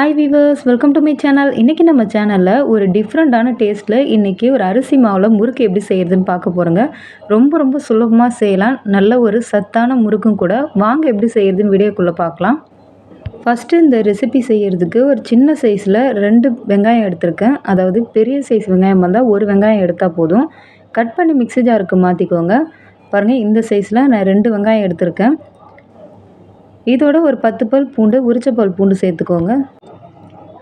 Hi viewers welcome to my channel இன்றைக்கி நம்ம சேனலில் ஒரு டிஃப்ரெண்ட்டான டேஸ்ட்டில் இன்றைக்கி ஒரு அரிசி மாவில் முறுக்கு எப்படி செய்கிறதுன்னு பார்க்க போகிறோங்க ரொம்ப ரொம்ப சுலபமாக செய்யலாம். நல்ல ஒரு சத்தான முறுக்கும் கூட. வாங்க எப்படி செய்கிறதுன்னு வீடியோக்குள்ளே பார்க்கலாம். ஃபஸ்ட்டு இந்த ரெசிபி செய்கிறதுக்கு ஒரு சின்ன சைஸில் ரெண்டு வெங்காயம் எடுத்திருக்கேன். அதாவது பெரிய சைஸ் வெங்காயம் வந்தால் ஒரு வெங்காயம் எடுத்தால் போதும். கட் பண்ணி மிக்ஸி ஜாருக்கு மாற்றிக்கோங்க பாருங்கள் இந்த சைஸில் நான் ரெண்டு வெங்காயம் எடுத்திருக்கேன். இதோட ஒரு பத்து பல் பூண்டு உரிச்ச பல் பூண்டு சேர்த்துக்கோங்க.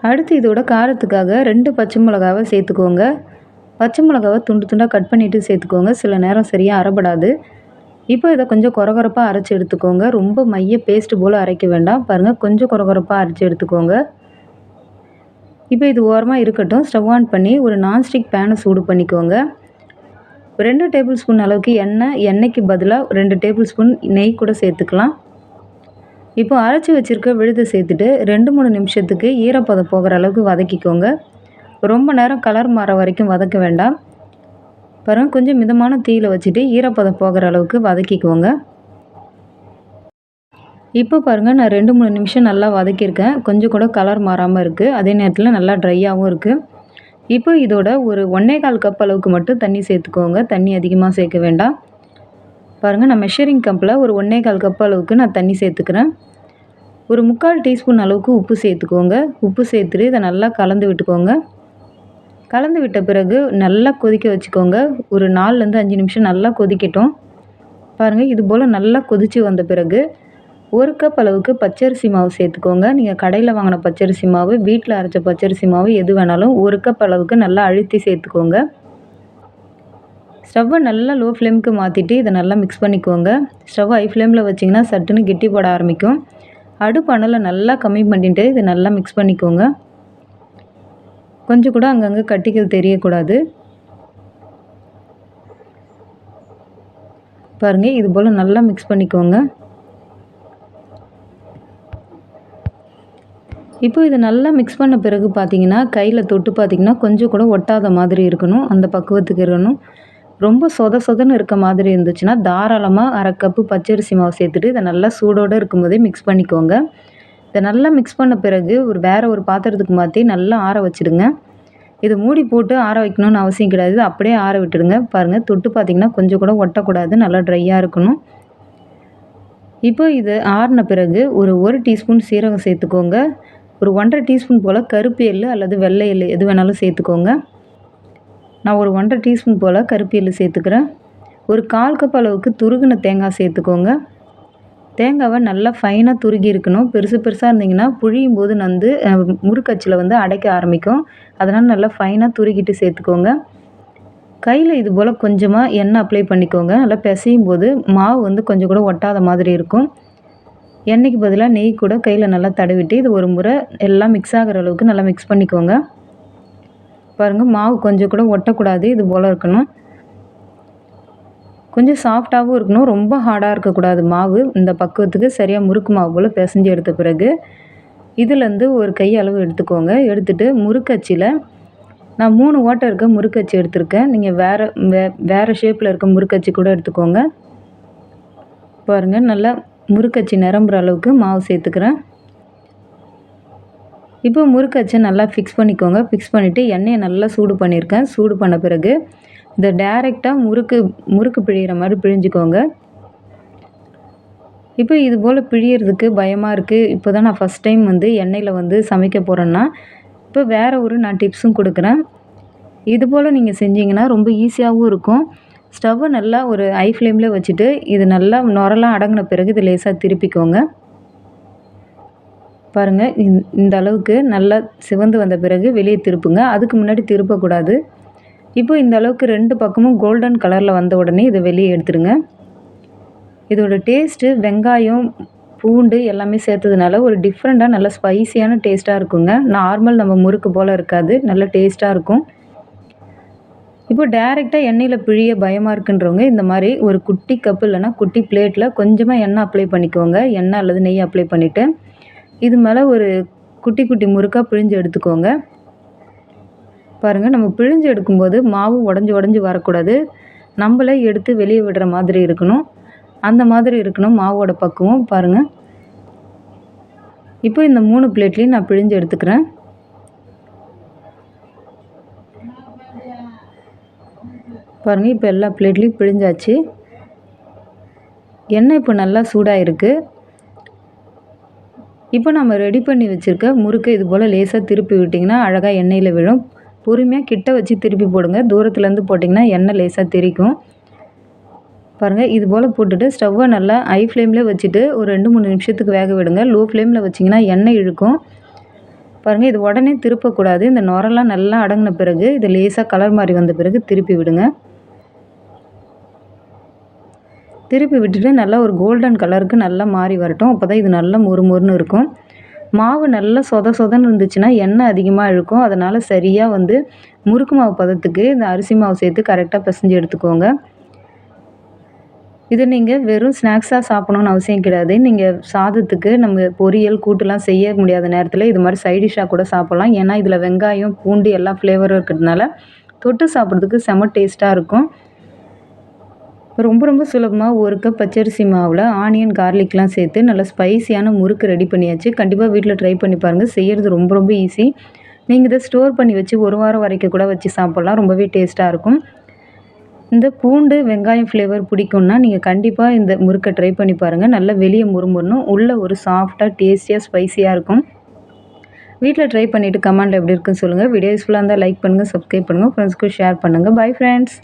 அடுத்து இதோட காரத்துக்காக ரெண்டு பச்சை மிளகாவை சேர்த்துக்கோங்க. பச்சை மிளகாவை துண்டு துண்டாக கட் பண்ணிவிட்டு சேர்த்துக்கோங்க. சில நேரம் சரியாக அரைப்படாது இப்போ இதை கொஞ்சம் குறகுறப்பாக அரைச்சி எடுத்துக்கோங்க. ரொம்ப மைய பேஸ்ட்டு போல் அரைக்க வேண்டாம். பாருங்கள் கொஞ்சம் குறகுறப்பாக அரைச்சி எடுத்துக்கோங்க. இப்போ இது ஓரமாக இருக்கட்டும். ஸ்டவ் ஆன் பண்ணி ஒரு நான்ஸ்டிக் பேனை சூடு பண்ணிக்கோங்க. ரெண்டு டேபிள் ஸ்பூன் அளவுக்கு எண்ணெய். எண்ணெய்க்கு பதிலாக ரெண்டு டேபிள் ஸ்பூன் நெய் கூட சேர்த்துக்கலாம். இப்போ அரைச்சி வச்சுருக்க விழுதை சேர்த்துட்டு ரெண்டு மூணு நிமிஷத்துக்கு ஈரப்பதம் போகிற அளவுக்கு வதக்கிக்கோங்க. ரொம்ப நேரம் கலர் மாற வரைக்கும் வதக்க வேண்டாம். பாருங்கள் கொஞ்சம் மிதமான தீயில் வச்சுட்டு ஈரப்பதம் போகிற அளவுக்கு வதக்கிக்கோங்க. இப்போ பாருங்கள் நான் ரெண்டு மூணு நிமிஷம் நல்லா வதக்கியிருக்கேன். கொஞ்சம் கூட கலர் மாறாமல் இருக்குது அதே நேரத்தில் நல்லா ட்ரையாகவும் இருக்குது இப்போ இதோட ஒரு ஒன்றே கால் கப் அளவுக்கு மட்டும் தண்ணி சேர்த்துக்கோங்க. தண்ணி அதிகமாக சேர்க்க வேண்டாம். பாருங்கள் நான் மெஷரிங் கப்பில் ஒரு ஒன்றே கால் கப் அளவுக்கு நான் தண்ணி சேர்த்துக்கிறேன். ஒரு முக்கால் டீஸ்பூன் அளவுக்கு உப்பு சேர்த்துக்கோங்க. உப்பு சேர்த்துட்டு இதை நல்லா கலந்து விட்டுக்கோங்க. கலந்து விட்ட பிறகு நல்லா கொதிக்க வச்சுக்கோங்க. ஒரு நாலுலேருந்து அஞ்சு நிமிஷம் நல்லா கொதிக்கட்டும். பாருங்கள் இது போல் நல்லா கொதித்து வந்த பிறகு ஒரு கப் அளவுக்கு பச்சரிசி மாவு சேர்த்துக்கோங்க. நீங்கள் கடையில் வாங்கின பச்சரிசி மாவு வீட்டில் அரைச்ச பச்சரிசி மாவு எது வேணாலும் ஒரு கப் அளவுக்கு நல்லா அழுத்தி சேர்த்துக்கோங்க. ஸ்டவ்வை நல்லா லோ ஃப்ளேமுக்கு மாற்றிட்டு இதை நல்லா மிக்ஸ் பண்ணிக்கோங்க. ஸ்டவ் ஹை ஃப்ளேமில் வச்சிங்கன்னா சட்டுன்னு கெட்டி போட ஆரம்பிக்கும். அடுப்பு அனலை நல்லா கம்மி பண்ணிட்டு இதை நல்லா மிக்ஸ் பண்ணிக்கோங்க. கொஞ்சம் கூட அங்கங்கே கட்டிகள் தெரியக்கூடாது. பாருங்கள் இது போல் நல்லா மிக்ஸ் பண்ணிக்கோங்க. இப்போ இதை நல்லா மிக்ஸ் பண்ண பிறகு பார்த்தீங்கன்னா கையில் தொட்டு பார்த்தீங்கன்னா கொஞ்சம் கூட ஒட்டாத மாதிரி இருக்கணும். அந்த பக்குவத்துக்கு இருக்கணும். ரொம்ப சொத சொதன்னு இருக்க மாதிரி இருந்துச்சுன்னா தாராளமாக அரை கப்பு பச்சரிசி மாவு சேர்த்துட்டு இதை நல்லா சூடோடு இருக்கும்போதே மிக்ஸ் பண்ணிக்கோங்க. இதை நல்லா மிக்ஸ் பண்ண பிறகு ஒரு வேறு ஒரு பாத்திரத்துக்கு மாற்றி நல்லா ஆற வச்சுடுங்க. இதை மூடி போட்டு ஆற வைக்கணும்னு அவசியம் கிடையாது. அப்படியே ஆற விட்டுடுங்க. பாருங்கள் தொட்டு பார்த்திங்கன்னா கொஞ்சம் கூட ஒட்டக்கூடாது. நல்லா ட்ரையாக இருக்கணும். இப்போ இது ஆறின பிறகு ஒரு ஒரு டீஸ்பூன் சீரகம் சேர்த்துக்கோங்க. ஒரு ஒன்றரை டீஸ்பூன் போல் கருப்பு எள் அல்லது வெள்ளை எள் எது வேணாலும் சேர்த்துக்கோங்க. நான் ஒரு ஒன்றரை டீஸ்பூன் போல் கருப்பியில் சேர்த்துக்கிறேன். ஒரு கால் கப் அளவுக்கு துருகின தேங்காய் சேர்த்துக்கோங்க. தேங்காவை நல்லா ஃபைனாக துருகி இருக்கணும். பெருசு பெருசாக இருந்தீங்கன்னா புழியும் போது வந்து முறுக்கச்சில் வந்து அடைக்க ஆரம்பிக்கும். அதனால் நல்லா ஃபைனாக துருகிட்டு சேர்த்துக்கோங்க. கையில் இது போல் கொஞ்சமாக எண்ணெய் அப்ளை பண்ணிக்கோங்க. நல்லா பிசையும் போது மாவு வந்து கொஞ்சம் கூட ஒட்டாத மாதிரி இருக்கும். எண்ணெய்க்கு பதிலாக நெய் கூட கையில் நல்லா தடவிட்டு இது ஒரு முறை எல்லாம் மிக்ஸ் ஆகிற அளவுக்கு நல்லா மிக்ஸ் பண்ணிக்கோங்க. பாருங்கள் மாவு கொஞ்சம் கூட ஒட்டக்கூடாது இது போல் இருக்கணும். கொஞ்சம் சாஃப்டாகவும் இருக்கணும் ரொம்ப ஹார்டாக இருக்கக்கூடாது மாவு. இந்த பக்குவத்துக்கு சரியாக முறுக்கு மாவு போல் பிசைஞ்சு எடுத்த பிறகு இதுலேருந்து ஒரு கை அளவு எடுத்துக்கோங்க. எடுத்துகிட்டு முறுக்கச்சியில் நான் மூணு ஓட்டை இருக்க முறுக்கச்சி எடுத்திருக்கேன். நீங்கள் வேறு வே வேறு ஷேப்பில் இருக்க முறுக்கச்சி கூட எடுத்துக்கோங்க. பாருங்கள் நல்லா முறுக்கச்சி நிரம்புற அளவுக்கு மாவு சேர்த்துக்கிறேன். இப்போ முறுக்கச்சை நல்லா ஃபிக்ஸ் பண்ணிக்கோங்க. ஃபிக்ஸ் பண்ணிவிட்டு எண்ணெயை நல்லா சூடு பண்ணியிருக்கேன் சூடு பண்ண பிறகு இதை டேரெக்டாக முறுக்கு முறுக்கு பிழிகிற மாதிரி பிழிஞ்சிக்கோங்க. இப்போ இது போல் பிழியறதுக்கு பயமாக இருக்குது இப்போ தான் நான் ஃபஸ்ட் டைம் வந்து எண்ணெயில் வந்து சமைக்க போகிறேன்னா இப்போ வேறு ஒரு நான் டிப்ஸும் கொடுக்குறேன். இது போல் நீங்கள் செஞ்சீங்கன்னா ரொம்ப ஈஸியாகவும் இருக்கும். ஸ்டவ்வை நல்லா ஒரு ஐ ஃப்ளேமில் வச்சுட்டு இது நல்லா நுரெல்லாம் அடங்கின பிறகு இது லேசாக திருப்பிக்கோங்க. பாருங்கள் இந்த அளவுக்கு நல்லா சிவந்து வந்த பிறகு வெளியே திருப்புங்க. அதுக்கு முன்னாடி திருப்பக்கூடாது. இப்போ இந்த அளவுக்கு ரெண்டு பக்கமும் கோல்டன் கலரில் வந்த உடனே இதை வெளியே எடுத்துடுங்க இதோட டேஸ்ட்டு வெங்காயம் பூண்டு எல்லாமே சேர்த்ததுனால ஒரு டிஃப்ரெண்ட்டாக நல்லா ஸ்பைசியான டேஸ்ட்டாக இருக்குங்க. நார்மல் நம்ம முறுக்கு போல் இருக்காது. நல்ல டேஸ்ட்டாக இருக்கும். இப்போ டேரெக்டாக எண்ணெயில் பிழிய பயமாக இருக்குன்றவங்க இந்த மாதிரி ஒரு குட்டி கப்பு இல்லைன்னா குட்டி பிளேட்டில் கொஞ்சமாக எண்ணெய் அப்ளை பண்ணிக்கோங்க. எண்ணெய் அல்லது நெய் அப்ளை பண்ணிவிட்டு இது மேலே ஒரு குட்டி குட்டி முறுக்காக பிழிஞ்சு எடுத்துக்கோங்க. பாருங்கள் நம்ம பிழிஞ்சு எடுக்கும்போது மாவு உடஞ்சி உடஞ்சி வரக்கூடாது. நம்மளே எடுத்து வெளியே விடுற மாதிரி இருக்கணும். அந்த மாதிரி இருக்கணும் மாவோட பக்குவம். பாருங்கள் இப்போ இந்த மூணு பிளேட்லேயும் நான் பிழிஞ்சு எடுத்துக்கிறேன். பாருங்கள் இப்போ எல்லா பிளேட்லேயும் பிழிஞ்சாச்சு. எண்ணெய் இப்போ நல்லா சூடாக இருக்குது இப்போ நம்ம ரெடி பண்ணி வச்சுருக்க முறுக்கை இது போல் லேசாக திருப்பி விட்டிங்கன்னா அழகாக எண்ணெயில் விழும். பொறுமையாக கிட்ட வச்சு திருப்பி போடுங்க. தூரத்துலேருந்து போட்டிங்கன்னா எண்ணெய் லேசாக தெரிக்கும். பாருங்கள் இது போல் போட்டுட்டு ஸ்டவ்வை நல்லா ஹை ஃப்ளேமில் வச்சுட்டு ஒரு ரெண்டு மூணு நிமிஷத்துக்கு வேக விடுங்க. லோ ஃப்ளேமில் வச்சிங்கன்னா எண்ணெய் இழுக்கும். பாருங்கள் இது உடனே திருப்பக்கூடாது. இந்த நுரெல்லாம் நல்லா அடங்கின பிறகு இது லேசாக கலர் மாதிரி வந்த பிறகு திருப்பி விடுங்க. திருப்பி விட்டுட்டு நல்லா ஒரு கோல்டன் கலருக்கு நல்லா மாறி வரட்டும். அப்போ தான் இது நல்லா மொறுமொறுன்னு இருக்கும். மாவு நல்லா சொத சொதன்னு இருந்துச்சுன்னா எண்ணெய் அதிகமாக இழுக்கும். அதனால் சரியாக வந்து முறுக்கு மாவு பதத்துக்கு இந்த அரிசி மாவு சேர்த்து கரெக்டாக பிசைஞ்சு எடுத்துக்கோங்க. இது நீங்கள் வெறும் ஸ்நாக்ஸாக சாப்பிடணுன்னு அவசியம் கிடையாது. நீங்கள் சாதத்துக்கு நம்ம பொரியல் கூட்டுலாம் செய்ய முடியாத நேரத்தில் இது மாதிரி சைடிஷாக கூட சாப்பிட்லாம். ஏன்னா இதில் வெங்காயம் பூண்டு எல்லா ஃப்ளேவரும் இருக்கிறதுனால தொட்டு சாப்பிட்றதுக்கு செம டேஸ்ட்டாக இருக்கும். ரொம்ப ரொம்ப சுலபமாக ஒரு கப் பச்சரிசி மாவில் ஆனியன் கார்லிக்லாம் சேர்த்து நல்லா ஸ்பைசியான முறுக்கு ரெடி பண்ணியாச்சு. கண்டிப்பாக வீட்டில் ட்ரை பண்ணி பாருங்கள் செய்கிறது ரொம்ப ரொம்ப ஈஸி நீங்கள் இதை ஸ்டோர் பண்ணி வச்சு ஒரு வாரம் வரைக்கும் கூட வச்சு சாப்பிட்லாம். ரொம்பவே டேஸ்ட்டாக இருக்கும். இந்த பூண்டு வெங்காயம் ஃப்ளேவர் பிடிக்கும்னா நீங்கள் கண்டிப்பாக இந்த முறுக்கை ட்ரை பண்ணி பாருங்கள் நல்லா வெளியே முறுமுறணும். உள்ளே ஒரு சாஃப்டாக டேஸ்டியாக ஸ்பைசியாக இருக்கும். வீட்டில் ட்ரை பண்ணிவிட்டு கமெண்டில் எப்படி இருக்குன்னு சொல்லுங்கள் வீடியோ யூஸ்ஃபுல்லாக இருந்தால் லைக் பண்ணுங்கள் சப்ஸ்கிரைப் பண்ணுங்கள் ஃப்ரெண்ட்ஸ்க்கு ஷேர் பண்ணுங்கள் பை ஃப்ரெண்ட்ஸ்